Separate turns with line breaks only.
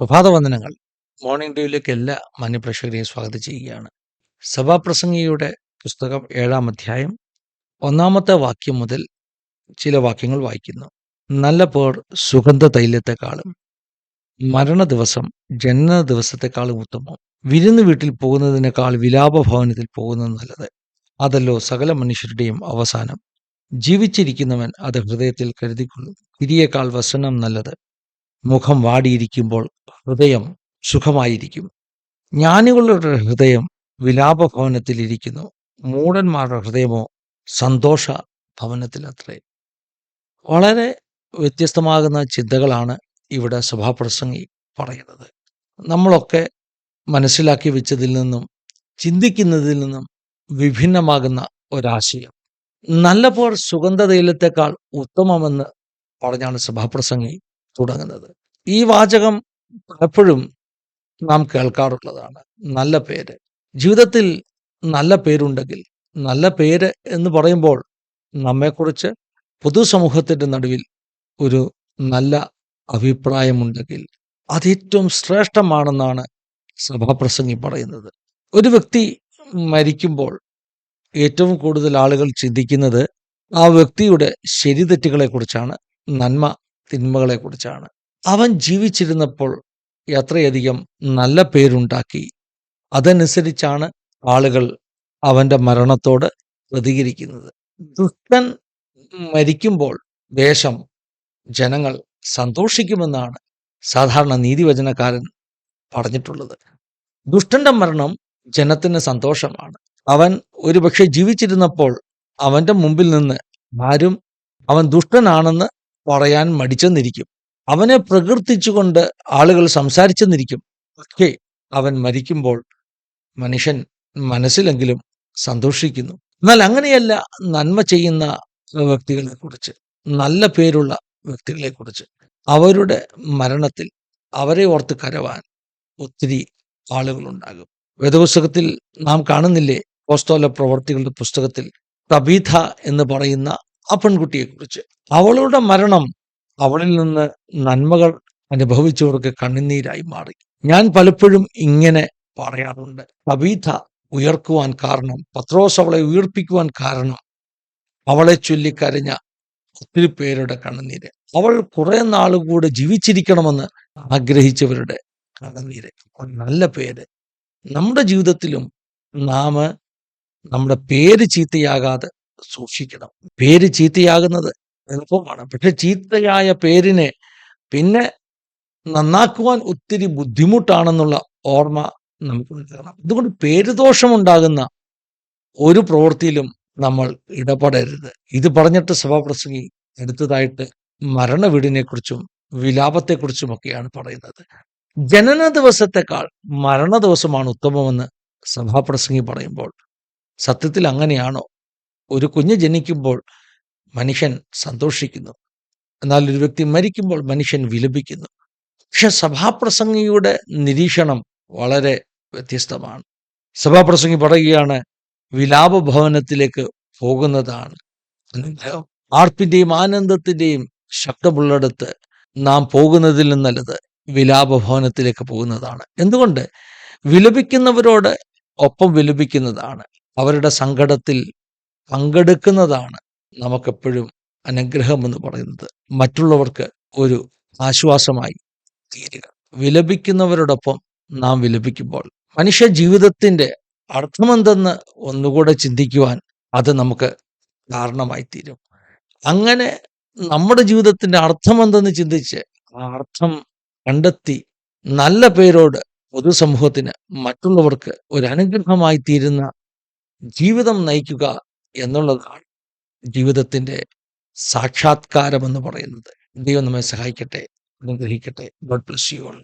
പ്രഭാതവന്ദനങ്ങൾ. Morning ഡ്യൂവിലേക്ക് എല്ലാ മാന്യപ്രേക്ഷകരെയും സ്വാഗതം ചെയ്യുകയാണ്. സഭാപ്രസംഗിയുടെ പുസ്തകം ഏഴാം അധ്യായം ഒന്നാമത്തെ വാക്യം മുതൽ ചില വാക്യങ്ങൾ വായിക്കുന്നു. നല്ല പേർ സുഗന്ധ തൈലത്തെക്കാളും മരണ ദിവസം ജനന ദിവസത്തെക്കാളും ഉത്തമം. വിരുന്ന് വീട്ടിൽ പോകുന്നതിനേക്കാൾ വിലാപഭവനത്തിൽ പോകുന്നത് നല്ലത്. അതല്ലോ സകല മനുഷ്യരുടെയും അവസാനം. ജീവിച്ചിരിക്കുന്നവൻ അത് ഹൃദയത്തിൽ കരുതിക്കൊള്ളും. തിരിയേക്കാൾ വസനം നല്ലത്. മുഖം വാടിയിരിക്കുമ്പോൾ ഹൃദയം സുഖമായിരിക്കും. ജ്ഞാനികളുടെ ഹൃദയം വിലാപഭവനത്തിൽ ഇരിക്കുന്നു മൂടന്മാരുടെ ഹൃദയമോ സന്തോഷ ഭവനത്തിലത്രേ. വളരെ വ്യത്യസ്തമാകുന്ന ചിന്തകളാണ് ഇവിടെ സഭാപ്രസംഗി പറയുന്നത്. നമ്മളൊക്കെ മനസ്സിലാക്കി വെച്ചതിൽ നിന്നും ചിന്തിക്കുന്നതിൽ നിന്നും വിഭിന്നമാകുന്ന ഒരാശയം. നല്ല പോർ സുഗന്ധതൈലത്തെക്കാൾ ഉത്തമമെന്ന് പറഞ്ഞാണ് സഭാപ്രസംഗി തുടങ്ങുന്നത്. ഈ വാചകം പലപ്പോഴും നാം കേൾക്കാറുള്ളതാണ്. നല്ല പേര്. ജീവിതത്തിൽ നല്ല പേരുണ്ടെങ്കിൽ നല്ല പേര് എന്ന് പറയുമ്പോൾ നമ്മെക്കുറിച്ച് പൊതുസമൂഹത്തിന്റെ നടുവിൽ ഒരു നല്ല അഭിപ്രായമുണ്ടെങ്കിൽ അതേറ്റവും ശ്രേഷ്ഠമാണെന്നാണ് സഭാപ്രസംഗി പറയുന്നത്. ഒരു വ്യക്തി മരിക്കുമ്പോൾ ഏറ്റവും കൂടുതൽ ആളുകൾ ചിന്തിക്കുന്നത് ആ വ്യക്തിയുടെ ശരിതെറ്റുകളെക്കുറിച്ചാണ് നന്മ തിന്മകളെക്കുറിച്ചാണ്. അവൻ ജീവിച്ചിരുന്നപ്പോൾ എത്രയധികം നല്ല പേരുണ്ടാക്കി. അതനുസരിച്ചാണ് ആളുകൾ അവന്റെ മരണത്തോട് പ്രതികരിക്കുന്നത്. ദുഷ്ടൻ മരിക്കുമ്പോൾ ദേശം ജനങ്ങൾ സന്തോഷിക്കുമെന്നാണ് സാധാരണ നീതിവചനക്കാരൻ പറഞ്ഞിട്ടുള്ളത്. ദുഷ്ടന്റെ മരണം ജനത്തിന് സന്തോഷമാണ്. അവൻ ഒരുപക്ഷെ ജീവിച്ചിരുന്നപ്പോൾ അവന്റെ മുമ്പിൽ നിന്ന് ആരും അവൻ ദുഷ്ടനാണെന്ന് പറയാൻ മടിച്ചെന്നിരിക്കും. അവനെ പ്രകീർത്തിച്ചുകൊണ്ട് ആളുകൾ സംസാരിച്ചെന്നിരിക്കും. ഒക്കെ അവൻ മരിക്കുമ്പോൾ മനുഷ്യൻ മനസ്സിലെങ്കിലും സന്തോഷിക്കുന്നു. എന്നാൽ അങ്ങനെയല്ല നന്മ ചെയ്യുന്ന വ്യക്തികളെ കുറിച്ച് നല്ല പേരുള്ള വ്യക്തികളെ കുറിച്ച് അവരുടെ മരണത്തിൽ അവരെ ഓർത്ത് കരവാൻ ഒത്തിരി ആളുകളുണ്ടാകും. വേദപുസ്തകത്തിൽ നാം കാണുന്നില്ലേ? പോസ്തോല പ്രവർത്തികളുടെ പുസ്തകത്തിൽ തബീഥ എന്ന് പറയുന്ന ആ പെൺകുട്ടിയെക്കുറിച്ച്. അവളുടെ മരണം അവളിൽ നിന്ന് നന്മകൾ അനുഭവിച്ചവർക്ക് കണ്ണുനീരായി മാറി. ഞാൻ പലപ്പോഴും ഇങ്ങനെ പറയാറുണ്ട്. കവിത ഉയർക്കുവാൻ കാരണം പത്രോസ് അവളെ ഉയർപ്പിക്കുവാൻ കാരണം അവളെ ചൊല്ലിക്കരഞ്ഞ ഒത്തിരി പേരുടെ കണ്ണുനീര്. അവൾ കുറെ നാൾ കൂടെ ജീവിച്ചിരിക്കണമെന്ന് ആഗ്രഹിച്ചവരുടെ കണ്ണുനീര്. നല്ല പേര്. നമ്മുടെ ജീവിതത്തിലും നാം നമ്മുടെ പേര് ചീത്തയാകാതെ സൂക്ഷിക്കണം. പേര് ചീത്തയാകുന്നത് എളുപ്പമാണ്. പക്ഷെ ചീത്തയായ പേരിനെ പിന്നെ നന്നാക്കുവാൻ ഒത്തിരി ബുദ്ധിമുട്ടാണെന്നുള്ള ഓർമ്മ നമുക്ക് ഉണ്ടാകണം അതുകൊണ്ട് പേരുദോഷമുണ്ടാകുന്ന ഒരു പ്രവൃത്തിയിലും നമ്മൾ ഇടപെടരുത്. ഇത് പറഞ്ഞിട്ട് സഭാപ്രസംഗി എടുത്തതായിട്ട് മരണവീടിനെക്കുറിച്ചും വിലാപത്തെക്കുറിച്ചുമൊക്കെയാണ് പറയുന്നത്. ജനന ദിവസത്തെക്കാൾ മരണ ദിവസമാണ് ഉത്തമമെന്ന് സഭാപ്രസംഗി പറയുമ്പോൾ സത്യത്തിൽ അങ്ങനെയാണോ? ഒരു കുഞ്ഞ് ജനിക്കുമ്പോൾ മനുഷ്യൻ സന്തോഷിക്കുന്നു. എന്നാൽ ഒരു വ്യക്തി മരിക്കുമ്പോൾ മനുഷ്യൻ വിലപിക്കുന്നു. പക്ഷെ സഭാപ്രസംഗിയുടെ നിരീക്ഷണം വളരെ വ്യത്യസ്തമാണ്. സഭാപ്രസംഗി പറയുകയാണ് വിലാപ ഭവനത്തിലേക്ക് പോകുന്നതാണ്. ആർപ്പിന്റെയും ആനന്ദത്തിന്റെയും ശബ്ദമുള്ളിടത്ത് നാം പോകുന്നതിൽ നിന്നല്ലത് വിലാപ ഭവനത്തിലേക്ക് പോകുന്നതാണ്. എന്തുകൊണ്ട്? വിലപിക്കുന്നവരോട് ഒപ്പം വിലപിക്കുന്നതാണ്. അവരുടെ സങ്കടത്തിൽ പങ്കെടുക്കുന്നതാണ്. നമുക്കെപ്പോഴും അനുഗ്രഹം എന്ന് പറയുന്നത് മറ്റുള്ളവർക്ക് ഒരു ആശ്വാസമായി തീരുക. വിലപിക്കുന്നവരോടൊപ്പം നാം വിലപിക്കുമ്പോൾ മനുഷ്യ ജീവിതത്തിന്റെ അർത്ഥമെന്തെന്ന് ഒന്നുകൂടെ ചിന്തിക്കുവാൻ അത് നമുക്ക് കാരണമായി തീരും. അങ്ങനെ നമ്മുടെ ജീവിതത്തിന്റെ അർത്ഥമെന്തെന്ന് ചിന്തിച്ച് ആ അർത്ഥം കണ്ടെത്തി നല്ല പേരോട് പൊതുസമൂഹത്തിന് മറ്റുള്ളവർക്ക് ഒരു അനുഗ്രഹമായി തീരുന്ന ജീവിതം നയിക്കുക എന്നുള്ളതാണ് ജീവിതത്തിന്റെ സാക്ഷാത്കാരം എന്ന് പറയുന്നത് ദൈവം നമ്മെ സഹായിക്കട്ടെ അനുഗ്രഹിക്കട്ടെ. God bless you all